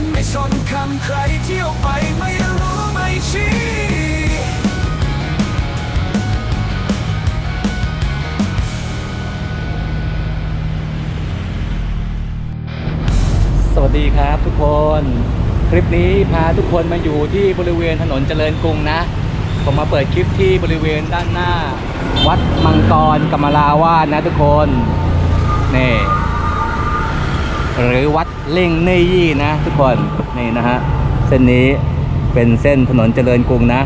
ฉันไม่สนคำใครเที่ยวไปไม่รู้ไม่ชี้สวัสดีครับทุกคน คลิปนี้พาทุกคนมาอยู่ที่บริเวณถนนเจริญกรุงนะ ผมมาเปิดคลิปที่บริเวณด้านหน้า วัดมังกรกำมลาวาสนะทุกคนนี่หรือวัด เล่งเนยี่นะ ทุกคนนี่นะฮะเส้นนี้เป็นเส้นถนนเจริญกรุงนะ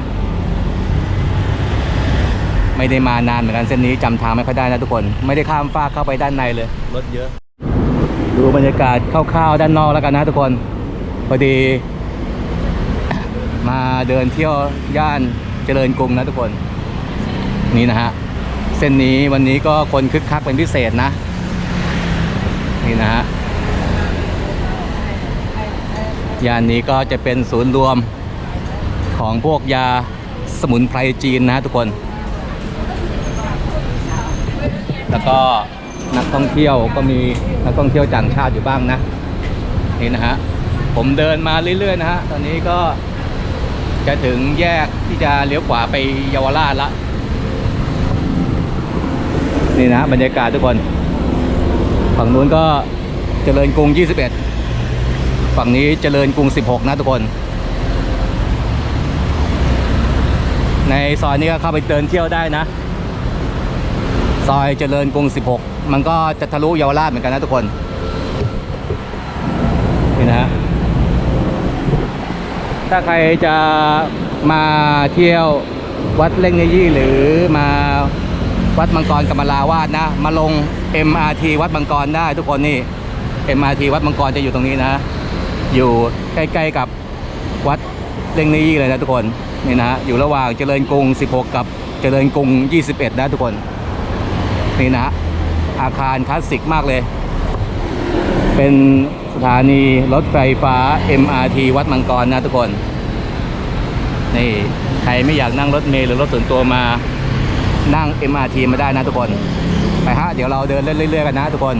ไม่ได้มานานเหมือนกันเส้นนี้จำทางไม่ค่อยได้นะทุกคน ไม่ได้ข้ามฟากเข้าไปด้านในเลยรถเยอะ ดูบรรยากาศคร่าวๆด้านนอกแล้วกันนะทุกคนพอดี มาเดินเที่ยวย่านเจริญกรุงนะทุกคน นี่นะฮะเส้นนี้วันนี้ก็คนคึกคักเป็นพิเศษนะ นี่นะฮะ ย่านนี้ก็จะเป็นศูนย์รวมของพวกยาสมุนไพรจีนนะทุกคน แล้วก็นักท่องเที่ยวก็มีนักท่องเที่ยวต่างชาติอยู่บ้างนะ นี่นะฮะ ผมเดินมาเรื่อยๆนะฮะ ตอนนี้ก็จะถึงแยกที่จะเลี้ยวขวาไปเยาวราชละ นี่นะฮะบรรยากาศทุกคน ฝั่งนู้นก็เจริญกรุง 21 ฝั่งนี้เจริญกรุง 16 นะทุกคน ในซอยนี้ก็เข้าไปเดินเที่ยวได้นะ ซอยเจริญกรุง 16 มันก็จะทะลุเยาวราชเหมือนกันนะทุกคน นี่นะฮะถ้าใครจะมาเที่ยววัดเล่งเนยี่หรือมาวัดมังกรกำมลาวาดนะ มาลง MRT วัดมังกรได้ทุกคนนี่ MRT วัดมังกรจะอยู่ตรงนี้นะ อยู่ใกล้ๆกับวัดเล่งนยี่เลยนะทุกคนนี่นะฮะอยู่ระหว่างเจริญกรุง 16 กับเจริญกรุง 21 นะทุกคน นี่นะฮะอาคารคลาสสิกมากเลย เป็นสถานีรถไฟฟ้า MRT วัดมังกรนะทุกคน นี่ใครไม่อยากนั่งรถเมล์หรือรถส่วนตัวมานั่ง MRT มาได้นะทุกคน ไปฮะ เดี๋ยวเราเดินเล่นเรื่อยๆกันนะทุกคน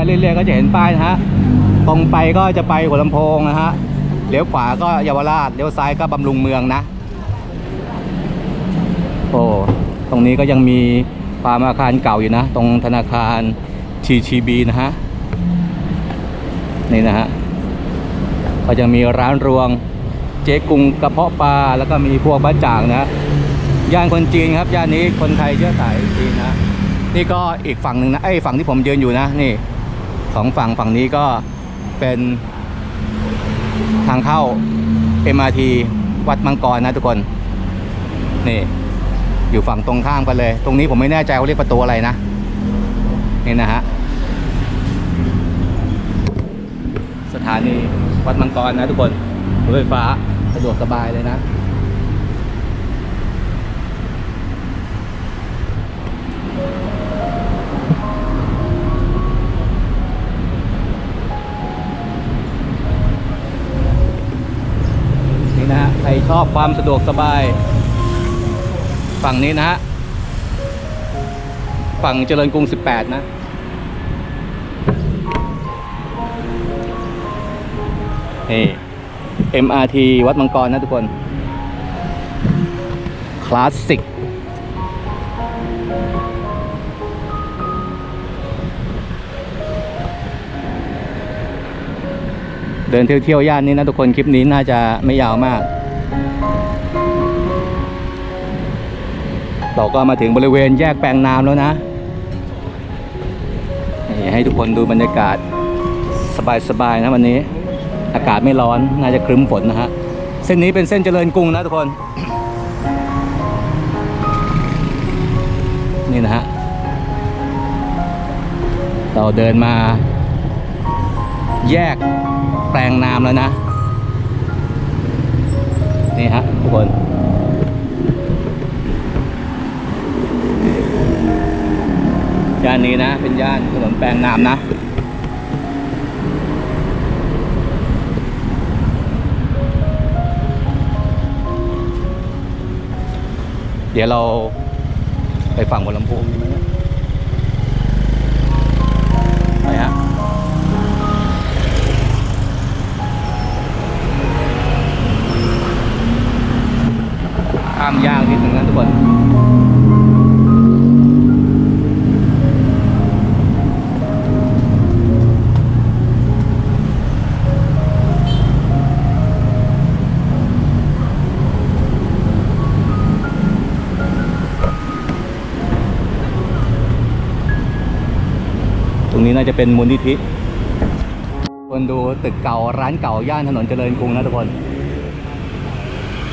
มาเรื่อยๆก็จะเห็นป้ายนะฮะตรงไปก็จะไปหัวลำโพงนะฮะเลี้ยวขวาก็เยาวราชเลี้ยวซ้ายก็บำรุงเมืองนะ โอ้ตรงนี้ก็ยังมีความอาคารเก่าอยู่นะ ตรงธนาคาร TTB นะฮะนี่นะฮะก็จะมีร้านรวงเจ๊กุงกระเพาะปลาแล้วก็มีพวกบ้าจ่างนะย่านคนจีนครับย่านนี้คนไทยเชื้อสายจีนนะนี่ก็อีกฝั่งหนึ่งนะไอ้ฝั่งที่ผมยืนอยู่นะนี่ สองฝั่งฝั่งนี้ก็เป็นทางเข้า MRT วัดมังกรนะทุกคน นี่อยู่ฝั่งตรงข้ามกันเลย ตรงนี้ผมไม่แน่ใจว่าเรียกประตูอะไรนะ นี่นะฮะ สถานีวัดมังกรนะทุกคนรถไฟฟ้าสะดวกสบายเลยนะ รชอบความสะดวกสบาย ฝั่งนี้นะฮะ ฝั่งเจริญกรุง 18 นะนี่ MRT วัดมังกรนะทุกคน คลาสสิกเดินเที่ยวๆย่านนี้นะทุกคนคลิปนี้น่าจะไม่ยาวมาก เราก็มาถึงบริเวณแยกแปลงน้ำแล้วนะนี่ให้ทุกคนดูบรรยากาศสบายๆนะวันนี้ อากาศไม่ร้อนน่าจะครึ้มฝนนะฮะเส้นนี้เป็นเส้นเจริญกรุงนะทุกคน นี่นะฮะเราเดินมา แยกแปลงน้ำแล้วนะ นี่ฮะทุกคน ย่านนี้นะ เป็นย่านถนนแปลงนามนะเดี๋ยวเราไปฝั่งบนลำพูนไปฮะข้ามย่างนี้ รงนี้น่าจะเป็นมูลนิธิคนดูตึกเก่าร้านเก่าย่านถนนเจริญกรุงนะทุกคน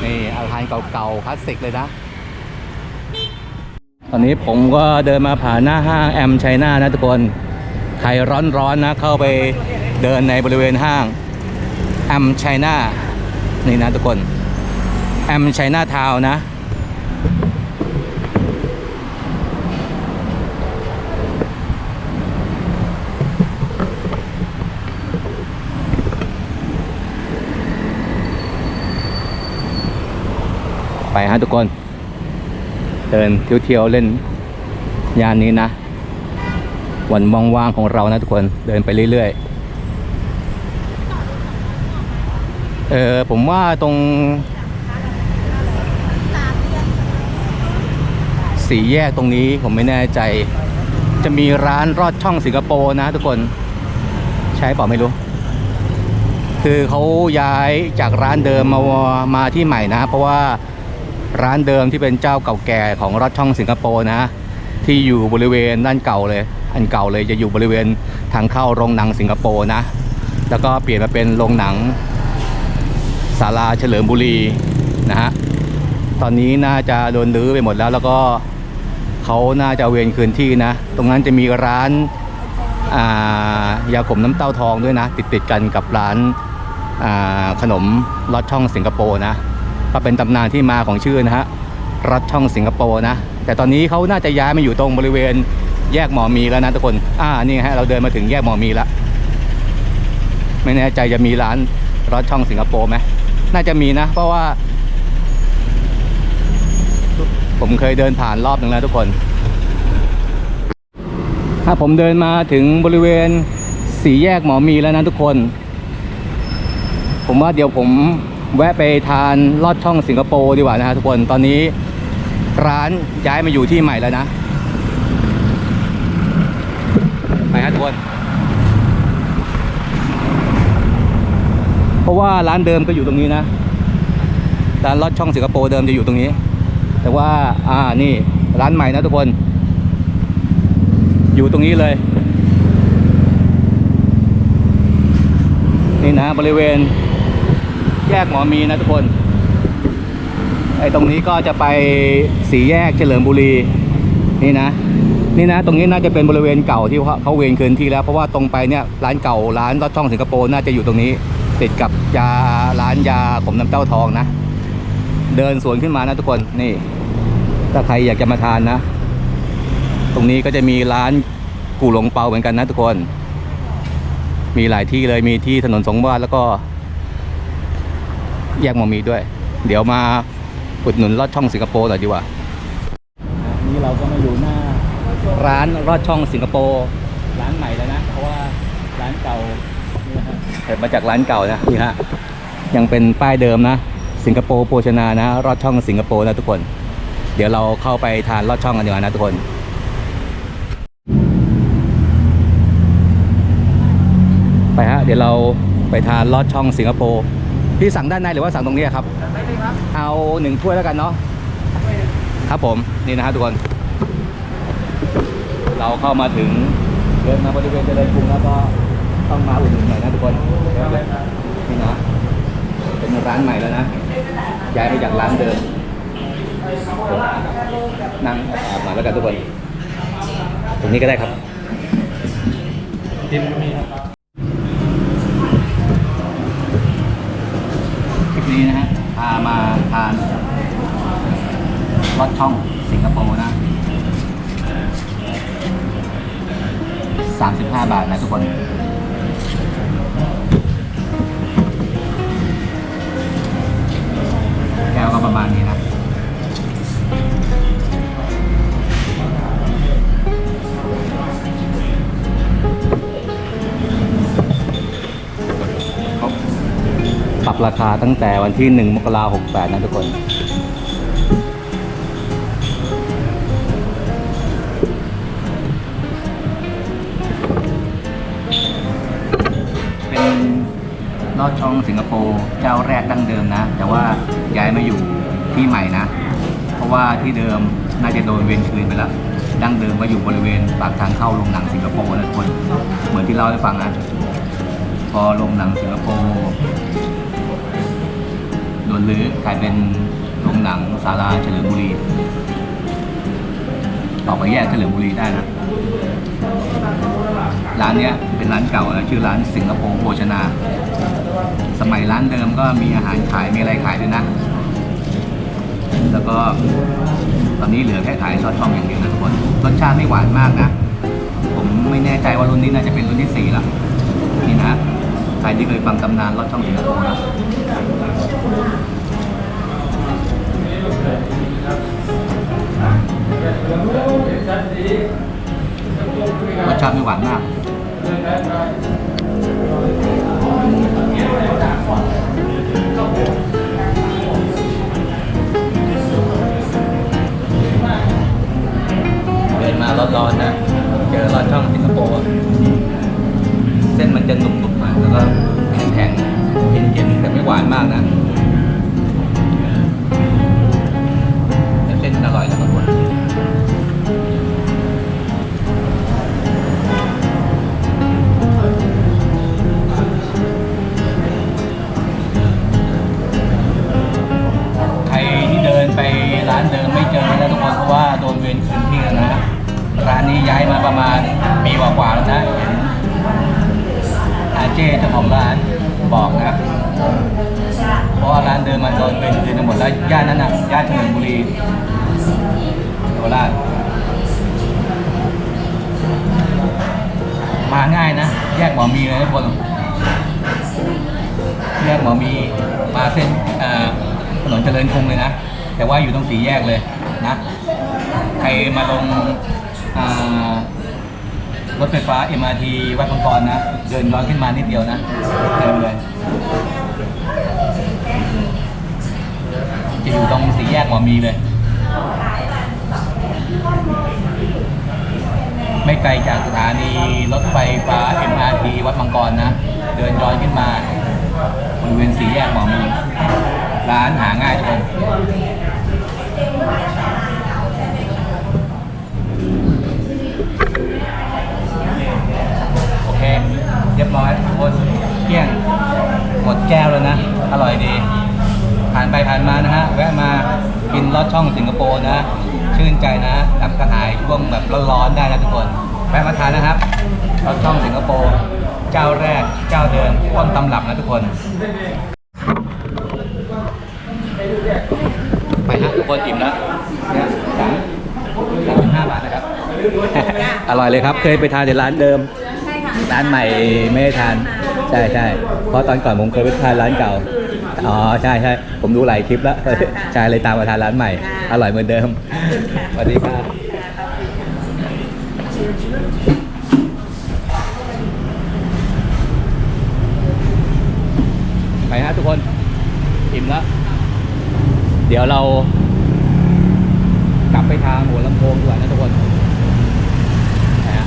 นี่อาคารเก่าๆคลาสสิกเลยนะ ตอนนี้ผมก็เดินมาผ่านหน้าห้างแอมไชน่านะทุกคนใครร้อนๆนะเข้าไปเดินในบริเวณห้างแอมไชน่านี่นะทุกคนแอมไชน่าทาวนะ ไปฮะทุกคน เดินเที่ยวๆเล่นยานนี้นะ วันว่างๆของเรานะทุกคนเดินไปเรื่อยๆ เออผมว่าตรงสี่แยกตรงนี้ผมไม่แน่ใจ จะมีร้านรอดช่องสิงคโปร์นะทุกคน ใช่เปล่าไม่รู้ คือเขาย้ายจากร้านเดิมมามาที่ใหม่นะ เพราะว่า ร้านเดิมที่เป็นเจ้าเก่าแก่ของรถช่องสิงคโปร์นะ ที่อยู่บริเวณด้านเก่าเลย อันเก่าเลยจะอยู่บริเวณทางเข้าโรงหนังสิงคโปร์นะ แล้วก็เปลี่ยนมาเป็นโรงหนังศาลาเฉลิมบุรีนะฮะตอนนี้น่าจะโดนรื้อไปหมดแล้วแล้วก็เขาน่าจะเอาเวรคืนที่นะ ตรงนั้นจะมีร้านายาขมน้ำเต้าทองด้วยนะ ติดติดกันกับร้านาขนมรสช่องสิงคโปร์นะ ก็เป็นตำนานที่มาของชื่อนะฮะรสช่องสิงคโปร์นะ แต่ตอนนี้เขาน่าจะย้ายมาอยู่ตรงบริเวณแยกหมอมีแล้วนะทุกคน อ่า นี่ฮะ เราเดินมาถึงแยกหมอมีแล้ว ไม่แน่ใจจะมีร้านรสช่องสิงคโปร์ไหมน่าจะมีนะ เพราะว่า ผมเคยเดินผ่านรอบหนึ่งแล้วทุกคน ถ้าผมเดินมาถึงบริเวณสี่แยกหมอมีแล้วนะทุกคน ผมว่าเดี๋ยวผม แวะไปทานลอดช่องสิงคโปร์ดีกว่านะฮะทุกคนตอนนี้ร้านย้ายมาอยู่ที่ใหม่แล้วนะไปฮะทุกคนเพราะว่าร้านเดิมก็อยู่ตรงนี้นะร้านลอดช่องสิงคโปร์เดิมจะอยู่ตรงนี้ แต่ว่าอ่านี่ร้านใหม่นะทุกคน อยู่ตรงนี้เลยนี่นะบริเวณ แยกหมอมีนะทุกคนไอ้ตรงนี้ก็จะไปสีแยกเฉลิมบุรีนี่นะ นี่นะ ตรงนี้น่าจะเป็นบริเวณเก่าที่เขาเขาเวรคืนที่แล้วเพราะว่าตรงไปเนี่ยร้านเก่าร้านรถช่องสิงคโปร์น่าจะอยู่ตรงนี้ ติดกับยาร้านยาขมน้ำเต้าทองนะ เดินสวนขึ้นมานะทุกคนนี่ ถ้าใครอยากจะมาทานนะ ตรงนี้ก็จะมีร้านกูหลงเปาเหมือนกันนะทุกคน มีหลายที่เลยมีที่ถนนสงวาทแล้วก็ แยกหมอมีด้วย เดี๋ยวมาอุดหนุนลอดช่องสิงคโปร์หน่อยดีกว่านี่เราก็มาอยู่หน้า ร้านลอดช่องสิงคโปร์ร้านใหม่แล้วนะ เพราะว่าร้านเก่านี่นะฮะเปิดมาจากร้านเก่านะนี่ฮะยังเป็นป้ายเดิมนะ สิงคโปร์โภชนานะรอดช่องสิงคโปร์นะทุกคน เดี๋ยวเราเข้าไปทานลอดช่องกันดีกว่านะทุกคนไปฮะเดี๋ยวเราไปทานลอดช่องสิงคโปร์ พี่สั่งด้านในหรือว่าสั่งตรงนี้ครับ เอาหนึ่งถ้วยแล้วกันเนาะ ครับผมนี่นะฮะทุกคน เราเข้ามาถึงเดินมาบริเวณเจริญกรุงแล้วก็ต้องมาอุดหนุนหน่อยนะทุกคนนี่นะเป็นร้านใหม่แล้วนะย้ายไปจากร้านเดิมนั่งแอบมาแล้วกันทุกคน ตรงนี้ก็ได้ครับ คลิป นี้นะฮะพามาทานลอดช่องสิงคโปร์นะ 35 บาทนะทุกคนแก้วก็ประมาณนี้นะ ราคาตั้งแต่วันที่ 1 มกราคม68 นะทุกคน เป็นลอดช่องสิงคโปร์เจ้าแรกดั้งเดิมนะ แต่ว่าย้ายมาอยู่ที่ใหม่นะ เพราะว่าที่เดิมน่าจะโดนเวนคืนไปแล้วดั้งเดิมก็อยู่บริเวณปากทางเข้าโรงหนังสิงคโปร์นะทุกคน เหมือนที่เล่าให้ฟังนะ พอโรงหนังสิงคโปร์ นรื้อ กลายเป็นโรงหนังศาลาเฉลิมบุรี ออกไปแยกเฉลิมบุรีได้นะ ร้านเนี้ยเป็นร้านเก่านะชื่อร้านสิงคโปร์โภชนา สมัยร้านเดิมก็มีอาหารขาย มีอะไรขายด้วยนะ แล้วก็ตอนนี้เหลือแค่ขายซอสช่องอย่างเดียวนะทุกคน รสชาติไม่หวานมากนะ ผมไม่แน่ใจว่ารุ่นนี้น่าจะเป็นรุ่นที่สี่ละนี่นะ ใครที่เคยฟังตำนานรสช่องสิงคโปร์นะรสชาติไม่หวานมากเดินมาร้อนๆนะ เจอรอดช่องสิงคโปร์เส้นมันจะหนุบๆมา แล้วก็แข็งๆเย็นๆแต่ไม่หวานมากนะ จริญกรุงเลยนะ แต่ว่าอยู่ตรงสีแยกเลยนะ ใครมาลงรถไฟฟ้า MRT วัดมังกรนะ เดินย้อนขึ้นมานิดเดียวนะเดินเลย จะอยู่ตรงสี่แยกหมอมีเลย ไม่ไกลจากสถานีรถไฟฟ้า MRT วัดมังกรนะ เดินย้อนขึ้นมาบริเวณสี่แยกหมอมี ร้านหาง่ายทุกคนโอเค เรียบร้อยทุกคนเกลี้ยงหมดแก้วแล้วนะ อร่อยดี ผ่านไปผ่านมานะฮะ แวะมากินลอดช่องสิงคโปร์นะ ชื่นใจนะดับกระหายช่วงแบบร้อนๆได้นะทุกคน แวะมาทานนะครับลอดช่องสิงคโปร์เจ้าแรกเจ้าเดิมต้นตำรับนะทุกคน ไปฮะ ทุกคนอิ่มแล้วเนี่ยสามสามสิบห้าบาทนะครับ อร่อยเลยครับ เคยไปทานในร้านเดิม ใช่ค่ะร้านใหม่ไม่ได้ทาน ใช่ใช่เพราะตอนก่อนผมเคยไปทานร้านเก่า อ๋อใช่ใช่ผมดูหลายคลิปแล้วใช่เลยตามมาทานร้านใหม่ อร่อยเหมือนเดิมสวัสดีครับไปฮะทุกคนอิ่มแล้ว เดี๋ยวเรากลับ ไปทางหัวลำโพงดีกว่านะทุกคนนะฮะ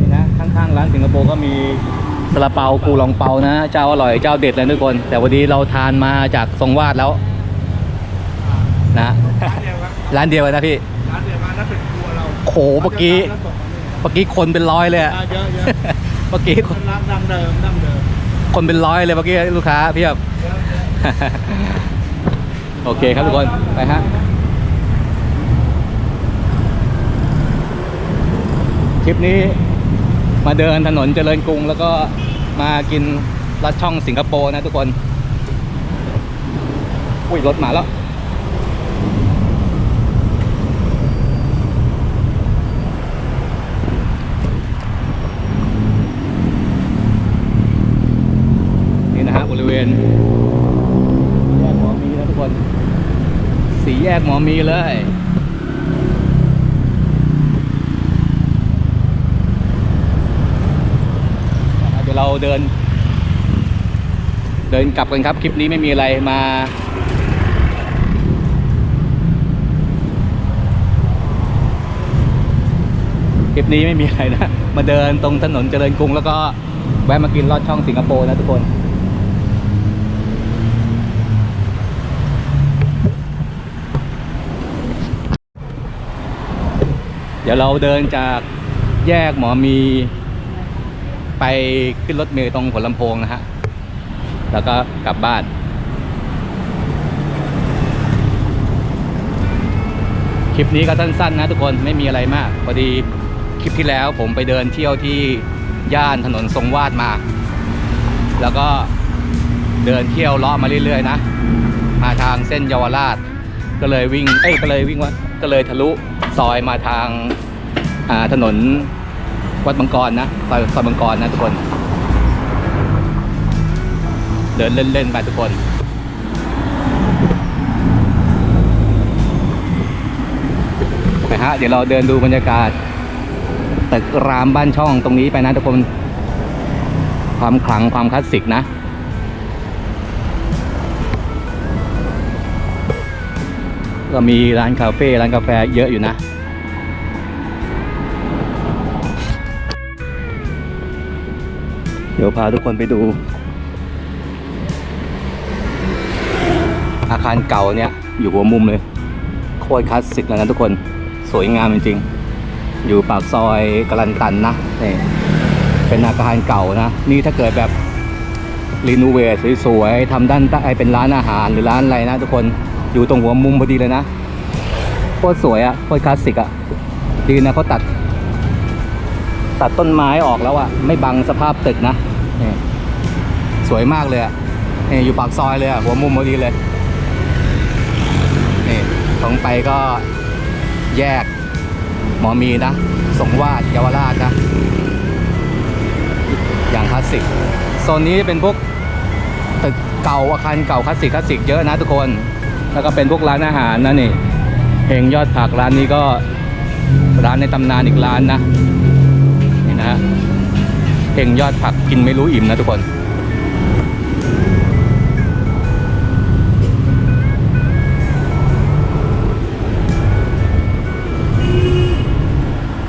นี่นะข้างๆร้านสิงคโปร์ก็มีซาลาเปากูลองเปานะ เจ้าอร่อยเจ้าเด็ดเลยทุกคน แต่วันนี้เราทานมาจากทรงวาดแล้ว นะร้านเดียวกันนะพี่ร้านเดียวกันนั่นเป็นครัวเราโขเมื่อกี้เมื่อกี้คนเป็นร้อยเลยอะเยอะเยอะเมื่อกี้คนร้านดังเดิมดังเดิมคนเป็นร้อยเลยเมื่อกี้ลูกค้าเพียบ โอเคครับทุกคน ไปฮะคลิปนี้มาเดินถนนเจริญกรุง แล้วก็มากินลัดช่องสิงคโปร์นะทุกคน อุ้ยรถมาแล้ว นี่นะฮะบริเวณแยกหมอมีนะทุกคน สี แยกหมอมีเลยเราเดิน เดินกลับกันครับ คลิปนี้ไม่มีอะไรมาคลิปนี้ไม่มีอะไรนะ มาเดินตรงถนนเจริญกรุงแล้วก็แวะมากินลอดช่องสิงคโปร์นะทุกคน ดี๋ยวเราเดินจากแยกหมอมี ไปขึ้นรถเมล์ตรงหัวลำโพงนะฮะ แล้วก็กลับบ้านคลิปนี้ก็สั้นๆนะทุกคนไม่มีอะไรมากพอดีคลิปที่แล้วผมไปเดินเที่ยวที่ย่านถนนทรงวาดมา แล้วก็เดินเที่ยวเลาะมาเรื่อยๆนะมาทางเส้นเยาวราช ก็เลยวิ่งเอ้ยก็เลยวิ่งว่า ก็เลยทะลุซอยมาทางาถนนวัดมังกรนะซอยซอยมังกรนะทุกคน เดินเล่นๆไปทุกคนไปฮะเดี๋ยวเราเดินดูบรรยากาศตึกรามบ้านช่องตรงนี้ไปนะทุกคน ความขลังความคลาสสิกนะ ก็มีร้านคาเฟ่ร้านกาแฟเยอะอยู่นะ เดี๋ยวพาทุกคนไปดู อาคารเก่าเนี่ยอยู่หัวมุมเลย โคตรคลาสสิกเลยนะทุกคนสวยงามจริงๆ อยู่ปากซอยกลันตันนะนี่เป็นอาคารเก่านะ นี่ถ้าเกิดแบบรีโนเวทสวยๆทำด้านใต้เป็นร้านอาหารหรือร้านอะไรนะทุกคน อยู่ตรงหัวมุมพอดีเลยนะโคตรสวยอะ่ะโคตรคลาสสิกอะ่ะดีนะเขาตัด ตัดต้นไม้ออกแล้วอะ่ะ ไม่บังสภาพตึกนะนี่สวยมากเลยอะ่ะนี่อยู่ปากซอยเลยอะ่ะหัวมุมพอดีเลยนี่ตรงไปก็แยกหมอมีนะสงวาดเยาวราชนะอย่างคลาสสิกโซนนี้เป็นพวกตึกเก่าอาคารเก่าคลาสสิกคลาสสิกเยอะนะทุกคน แล้วก็เป็นพวกร้านอาหารนะนี่เพลงยอดผักร้านนี้ก็ร้านในตำนานอีกร้านนะนี่นะฮะเพลงยอดผักกินไม่รู้อิ่มนะทุกคน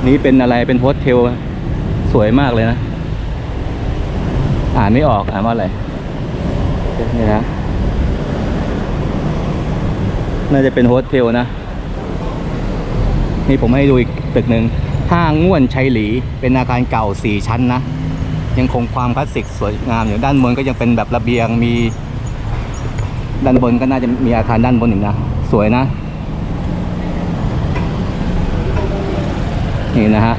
นี่เป็นอะไรเป็นโฮสเทลสวยมากเลยนะ อ่านไม่ออกอ่านว่าอะไรนี่นะ น่าจะเป็นโฮสเทลนะ นี่ผมให้ดูอีกตึกหนึ่งห้างง่วนชัยหลี เป็นอาคารเก่าสี่ชั้นนะ ยังคงความคลาสสิกสวยงามอยู่ด้านบนก็ยังเป็นแบบระเบียงมี ด้านบนก็น่าจะมีอาคารด้านบนอีกนะ สวยนะ นี่นะฮะ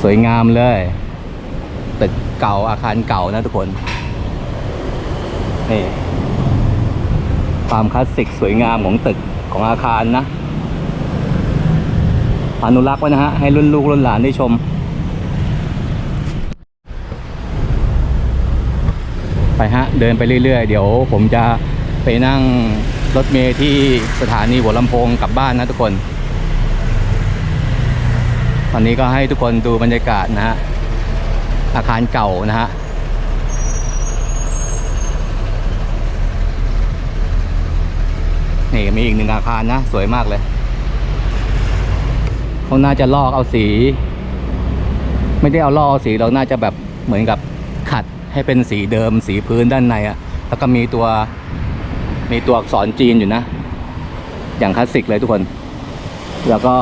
สวยงามเลยตึกเก่าอาคารเก่านะทุกคน นี่ ความคลาสสิกสวยงามของตึกของอาคารนะ อนุรักษ์ไว้นะฮะ ให้รุ่นลูกรุ่นหลานได้ชม ไปฮะ เดินไปเรื่อย ๆ เดี๋ยวผมจะไปนั่งรถเมล์ที่สถานีหัวลำโพงกลับบ้านนะทุกคน ตอนนี้ก็ให้ทุกคนดูบรรยากาศนะฮะ อาคารเก่านะฮะ นี่มีอีกหนึ่งอาคารนะ สวยมากเลยเขาน่าจะลอกเอาสี ไม่ได้เอาลอกเอาสีเราน่าจะแบบเหมือนกับขัดให้เป็นสีเดิมสีพื้นด้านในอะแล้วก็มีตัวมีตัวอักษรจีนอยู่นะ อย่างคลาสสิกเลยทุกคน แล้วก็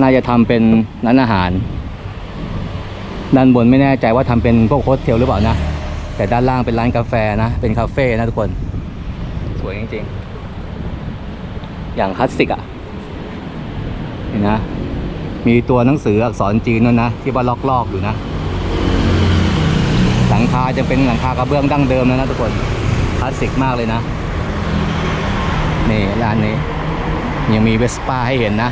น่าจะทำเป็นร้านอาหาร ด้านบนไม่แน่ใจว่าทำเป็นพวกโฮสเทลหรือเปล่านะ แต่ด้านล่างเป็นร้านกาแฟนะ เป็นคาเฟ่นะทุกคน สวยจริงๆ อย่างคลาสสิกอะ่ะนี่นะ มีตัวหนังสืออักษรจีนนั่นนะ ที่ว่าลอกๆอยู่นะ หลังคาจะเป็นหลังคากระเบื้องดั้งเดิมแล้วนะทุกคนคลาสสิกมากเลยนะ นี่ร้านนี้ ยังมีเวสป้าให้เห็นนะ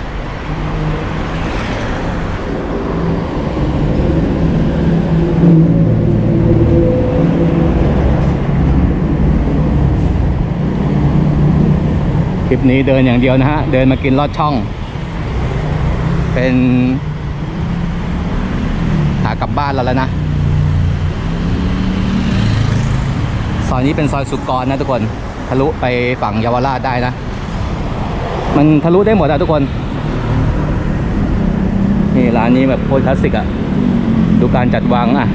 คลิปนี้เดินอย่างเดียวนะฮะ เดินมากินลอดช่อง เป็นหากลับบ้านเราแล้วนะ ซอยนี้เป็นซอยสุกรนะทุกคน ทะลุไปฝั่งเยาวราชได้นะ มันทะลุได้หมดนะทุกคน นี่ร้านนี้แบบโคตรคลาสสิกอะดูการจัดวางอะ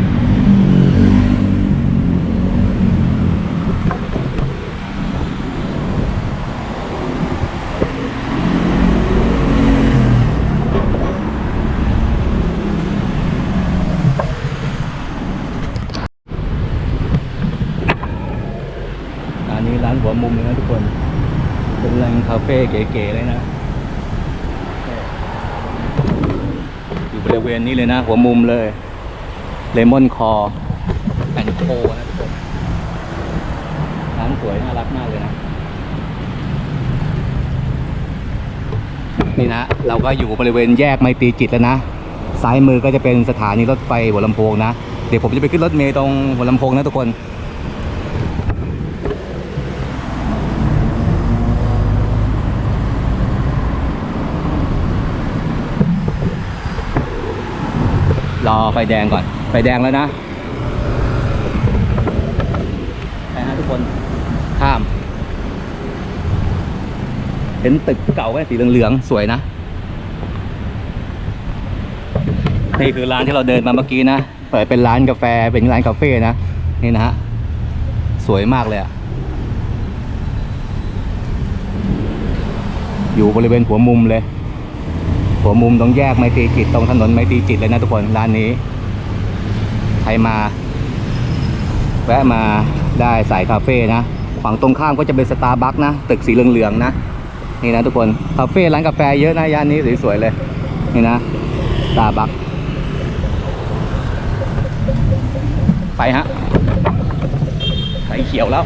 เฟ่เก๋ๆเลยนะ อยู่บริเวณนี้เลยนะ หัวมุมเลยเลมอนคอแอนโคนะทุกคนร้านสวยน่ารักมากเลยนะ นี่นะ เราก็อยู่บริเวณแยกไมตรีจิตแล้วนะ ซ้ายมือก็จะเป็นสถานีรถไฟหัวลำโพงนะ เดี๋ยวผมจะไปขึ้นรถเมล์ตรงหัวลำโพงนะทุกคน รอไฟแดงก่อน ไฟแดงแล้วนะไปฮะทุกคน ข้าม เห็นตึกเก่าไหมสีเหลืองๆ สวยนะ นี่คือร้านที่เราเดินมาเมื่อกี้นะ เปิดเป็นร้านกาแฟ เป็นร้านคาเฟ่นะ นี่นะฮะ สวยมากเลยอะอยู่บริเวณหัวมุมเลย หัวมุมตรงแยกไมตรีจิตตรงถนนไมตรีจิตเลยนะทุกคนร้านนี้ ใครมา แวะมาได้สายคาเฟ่นะฝั่งตรงข้ามก็จะเป็นสตาร์บัคนะ ตึกสีเหลืองๆนะ นี่นะทุกคนคาเฟ่ร้านกาแฟเยอะนะย่านนี้สวยๆเลย นี่นะสตาร์บัคไปฮะไฟเขียวแล้ว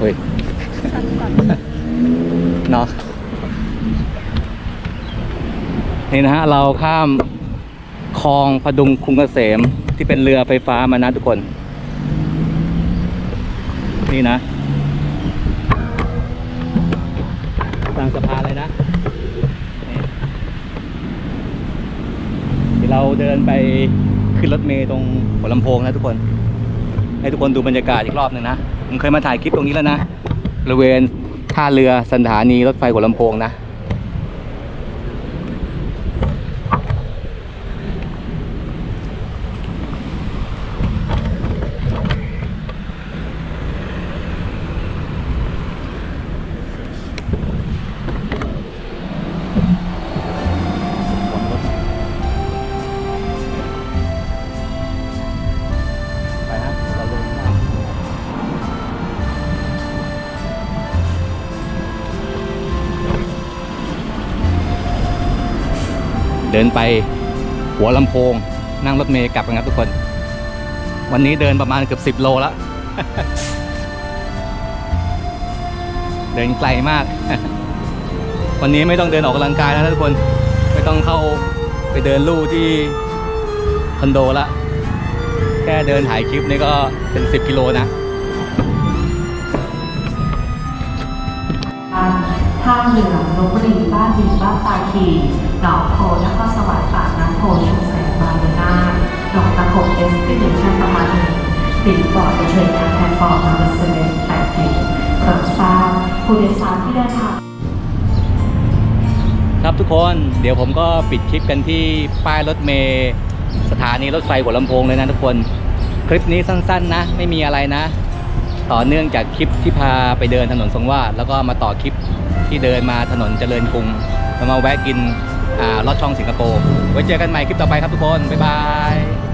เฮ้ย เนาะ นี่นะฮะเราข้ามคลองพดุงคุงเกษมที่เป็นเรือไฟฟ้ามานะทุกคน นี่นะกลางสะพานเลยนะเดี๋ยวเราเดินไปขึ้นรถเมย์ตรงหัวลำโพงนะทุกคน ให้ทุกคนดูบรรยากาศอีกรอบหนึ่งนะผมเคยมาถ่ายคลิปตรงนี้แล้วนะบริเวณท่าเรือสถานีรถไฟหัวลำโพงนะ ดินไปหัวลำโพง นั่งรถเมย์กลับกันครับทุกคน วันนี้เดินประมาณเกือบสิบ10โลแล้ว เดินไกลมาก วันนี้ไม่ต้องเดินออกกำลังกายแล้วนะทุกคน ไม่ต้องเข้าไปเดินลู่ที่คอนโดละ แค่เดินถ่ายคลิปนี่ก็เป็น10กิโลนะท่าเรือลบบุรี บ้านดินบ้านตาคีหนองโพนครสวรรค์ปากน้ำโพชุมแสงบางยานาหนองตะขบเอสติเดชันประมาณหนึ่งปิดบอดเทรนแอนด์แพลตฟอร์มนัมเบอร์เซเว่นแปดสิบโปรดทราบผู้โดยสารที่เดินทางครับทุกคนเดี๋ยวผมก็ปิดคลิปกันที่ป้ายรถเมย์สถานีรถไฟหัวลำโพงเลยนะทุกคน คลิปนี้สั้นๆนะ ไม่มีอะไรนะ ต่อเนื่องจากคลิปที่พาไปเดินถนนทรงวาดแล้วก็มาต่อคลิป ที่เดินมาถนนเจริญกรุงแล้วมาแวะกินอ่าลอดช่องสิงคโปร์ไว้เจอกันใหม่คลิปต่อไปครับทุกคน บ๊ายบาย